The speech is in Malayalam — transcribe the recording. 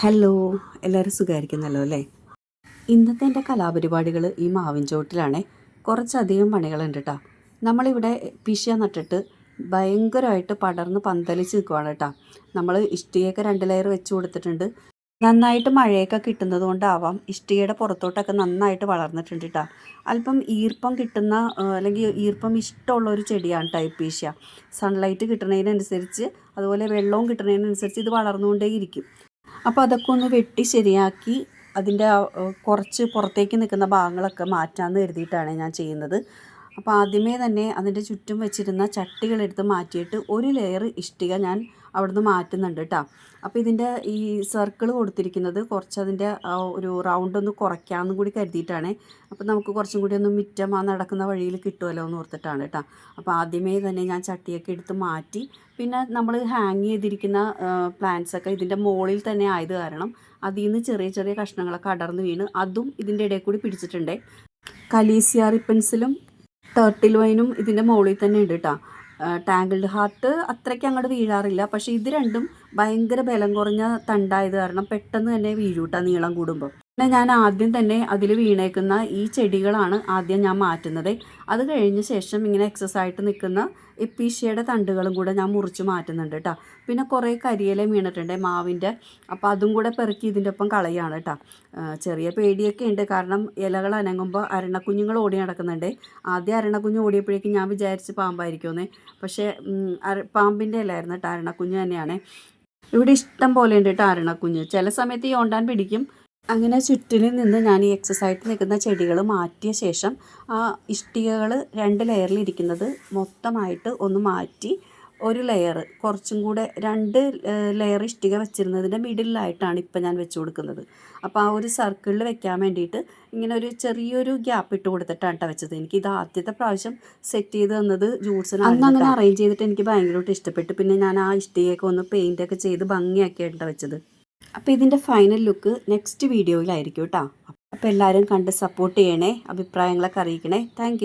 ഹലോ എല്ലാവരും സുഖമായിരിക്കുന്നല്ലോ അല്ലേ? ഇന്നത്തെ എന്റെ കലാപരിപാടികൾ ഈ മാവിൻ ചോട്ടിലാണേ. കുറച്ചധികം പണികളുണ്ട് കേട്ടോ നമ്മളിവിടെ പിഷ്യ നട്ടിട്ട് ഭയങ്കരമായിട്ട് പടർന്ന് പന്തലിച്ച് നിൽക്കുവാണ് കേട്ടോ നമ്മൾ ഇഷ്ടികയൊക്കെ രണ്ട് ലെയർ വെച്ച് കൊടുത്തിട്ടുണ്ട്. നന്നായിട്ട് മഴയൊക്കെ കിട്ടുന്നത് കൊണ്ടാവാം ഇഷ്ടികയുടെ പുറത്തോട്ടൊക്കെ നന്നായിട്ട് വളർന്നിട്ടുണ്ട് കേട്ടോ അല്പം ഈർപ്പം കിട്ടുന്ന അല്ലെങ്കിൽ ഈർപ്പം ഇഷ്ടമുള്ള ഒരു ചെടിയാണ് ടൈപ്പീഷ്യ സൺലൈറ്റ് കിട്ടുന്നതിനനുസരിച്ച് അതുപോലെ വെള്ളവും കിട്ടുന്നതിനനുസരിച്ച് ഇത് വളർന്നുകൊണ്ടേയിരിക്കും. അപ്പോൾ അതൊക്കെ ഒന്ന് വെട്ടി ശരിയാക്കി അതിന്റെ കുറച്ച് പുറത്തേക്ക് നിൽക്കുന്ന ഭാഗങ്ങളൊക്കെ മാറ്റാമെന്ന് കരുതിയിട്ടാണ് ഞാൻ ചെയ്യുന്നത്. അപ്പോൾ ആദ്യമേ തന്നെ അതിന്റെ ചുറ്റും വെച്ചിരുന്ന ചട്ടികളെടുത്ത് മാറ്റിയിട്ട് ഒരു ലെയർ ഇഷ്ടിക ഞാൻ അവിടുന്ന് മാറ്റുന്നുണ്ട് കേട്ടോ അപ്പോൾ ഇതിന്റെ ഈ സർക്കിൾ കൊടുത്തിരിക്കുന്നത് കുറച്ച് അതിന്റെ ഒരു റൗണ്ട് ഒന്ന് കുറയ്ക്കാമെന്നും കൂടി കരുതിയിട്ടാണ്. അപ്പോൾ നമുക്ക് കുറച്ചും കൂടി ഒന്ന് മിറ്റം ആ നടക്കുന്ന വഴിയിൽ കിട്ടുമല്ലോ എന്ന് ഓർത്തിട്ടാണ് കേട്ടോ അപ്പോൾ ആദ്യമേ തന്നെ ഞാൻ ചട്ടിയൊക്കെ എടുത്ത് മാറ്റി പിന്നെ നമ്മൾ ഹാങ് ചെയ്തിരിക്കുന്ന പ്ലാന്റ്സ് ഒക്കെ ഇതിന്റെ മുകളിൽ തന്നെ ആയത് കാരണം അതിൽ നിന്ന് ചെറിയ ചെറിയ കഷ്ണങ്ങളൊക്കെ അടർന്ന് വീണ് അതും ഇതിന്റെ ഇടയിൽ കൂടി പിടിച്ചിട്ടുണ്ട്. കലീസിയ റിപ്പൻസിലും ടേർട്ടിൽ വൈനും ഇതിന്റെ മുകളിൽ തന്നെ ഉണ്ട് കേട്ടോ ടാങ്കിൾഡ് ഹാർട്ട് അത്രയ്ക്ക് അങ്ങോട്ട് വീഴാറില്ല. പക്ഷേ ഇത് രണ്ടും ഭയങ്കര ബലം കുറഞ്ഞ തണ്ടായത് കാരണം പെട്ടെന്ന് തന്നെ വീഴൂട്ടാ നീളം കൂടുമ്പോൾ പിന്നെ ഞാൻ ആദ്യം തന്നെ അതിൽ വീണേക്കുന്ന ഈ ചെടികളാണ് ആദ്യം ഞാൻ മാറ്റുന്നത്. അത് കഴിഞ്ഞ ശേഷം ഇങ്ങനെ എക്സസ് ആയിട്ട് നിൽക്കുന്ന എപ്പീഷ്യയുടെ തണ്ടുകളും കൂടെ ഞാൻ മുറിച്ച് മാറ്റുന്നുണ്ട് കേട്ടോ പിന്നെ കുറേ കരിയില വീണിട്ടുണ്ട് മാവിന്റെ. അപ്പോൾ അതും കൂടെ പെറുക്കി ഇതിന്റെ ഒപ്പം കളയാണ് കേട്ടോ ചെറിയ പേടിയൊക്കെ ഉണ്ട്. കാരണം ഇലകൾ അനങ്ങുമ്പോൾ അരണക്കുഞ്ഞുങ്ങൾ ഓടി നടക്കുന്നുണ്ട്. ആദ്യം അരണക്കുഞ്ഞ് ഓടിയപ്പോഴേക്കും ഞാൻ വിചാരിച്ച് പാമ്പായിരിക്കുമെന്ന്. പക്ഷേ പാമ്പിന്റെ ഇലായിരുന്നു കേട്ടോ അരണക്കുഞ്ഞ് തന്നെയാണ്. ഇവിടെ ഇഷ്ടം പോലെ ഉണ്ട് കേട്ടോ അരണക്കുഞ്ഞ്. ചില സമയത്ത് ഈ ഓണ്ടാൻ പിടിക്കും. അങ്ങനെ ചുറ്റിലും നിന്ന് ഞാൻ ഈ എക്സസ് നിൽക്കുന്ന ചെടികൾ മാറ്റിയ ശേഷം ആ ഇഷ്ടികകൾ രണ്ട് ലെയറിൽ ഇരിക്കുന്നത് മൊത്തമായിട്ട് ഒന്ന് മാറ്റി ഒരു ലെയർ കുറച്ചും കൂടെ രണ്ട് ലെയർ ഇഷ്ടിക വെച്ചിരുന്നതിന്റെ മിഡിലായിട്ടാണ് ഇപ്പം ഞാൻ വെച്ച് കൊടുക്കുന്നത്. അപ്പോൾ ആ ഒരു സർക്കിളിൽ വെക്കാൻ വേണ്ടിയിട്ട് ഇങ്ങനെ ഒരു ചെറിയൊരു ഗ്യാപ്പ് ഇട്ട് കൊടുത്തിട്ടാണ് കേട്ടോ വെച്ചത്. എനിക്ക് ഇത് ആദ്യത്തെ പ്രാവശ്യം സെറ്റ് ചെയ്ത് തന്നത് ജൂട്ട്സിന് അന്ന് അങ്ങനെ അറേഞ്ച് ചെയ്തിട്ട് എനിക്ക് ഭയങ്കരമായിട്ട് ഇഷ്ടപ്പെട്ടു. പിന്നെ ഞാൻ ആ ഇഷ്ടികയൊക്കെ ഒന്ന് പെയിന്റൊക്കെ ചെയ്ത് ഭംഗിയാക്കിയിട്ടാണ് വെച്ചത്. അപ്പോൾ ഇതിന്റെ ഫൈനൽ ലുക്ക് നെക്സ്റ്റ് വീഡിയോയിലായിരിക്കും കേട്ടോ അപ്പോൾ എല്ലാവരും കണ്ട് സപ്പോർട്ട് ചെയ്യണേ അഭിപ്രായങ്ങളൊക്കെ അറിയിക്കണേ. താങ്ക്